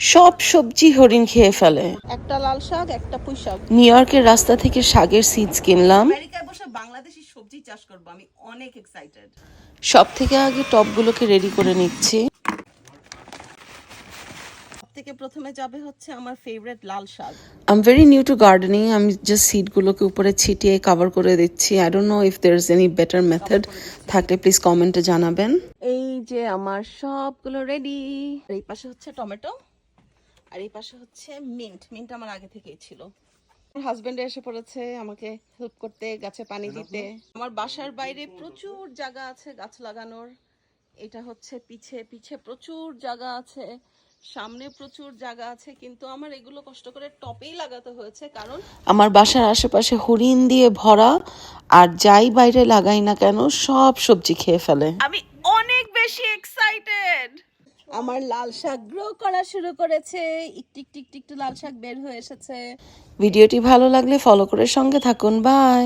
সব সবজি হরিণ খেয়ে ফেলে। একটা লাল শাক একটা পুঁই শাক। নিউ ইয়র্কের রাস্তা থেকে শাকের সিডস কিনলাম। আমেরিকায় বসে বাংলাদেশি সবজি চাষ করব আমি অনেক এক্সাইটেড সব থেকে আগে টপগুলোকে রেডি করে নিচ্ছি। থেকে প্রথমে যাবে হচ্ছে আমার ফেভারিট লাল শাক। I am very new to gardening আমি জাস্ট সিডগুলোকে উপরে ছিটিয়ে কভার করে দিচ্ছি। I don't know if there is any better method থাকলে প্লিজ কমেন্টে জানাবেন। এই যে আমার সবগুলো রেডি এই পাশে হচ্ছে টমেটো। আর এই পাশে হচ্ছে মিন্ট মিন্ট আমার আগে থেকেই ছিল। আমার হাজবেন্ড এসে পড়েছে আমাকে হেল্প করতে গাছে পানি দিতে। আমার বাসার বাইরে প্রচুর জায়গা আছে গাছ লাগানোর। এটা হচ্ছে পিছে পিছে প্রচুর জায়গা আছে সামনে প্রচুর জায়গা আছে কিন্তু আমার এগুলো কষ্ট করে টপেই লাগাতে হয়েছে কারণ আমার বাসার আশেপাশে হরিণ দিয়ে ভরা আর যাই বাইরে লাগাই না কেন সব সবজি খেয়ে ফেলে। আমি অনেক বেশি এক্সাইটেড আমার লাল শাক গ্রো করা শুরু করেছে। একটু একটু একটু একটু লাল শাক বের হয়ে এসেছে। ভিডিওটি ভালো লাগলে ফলো করে সঙ্গে থাকুন। বাই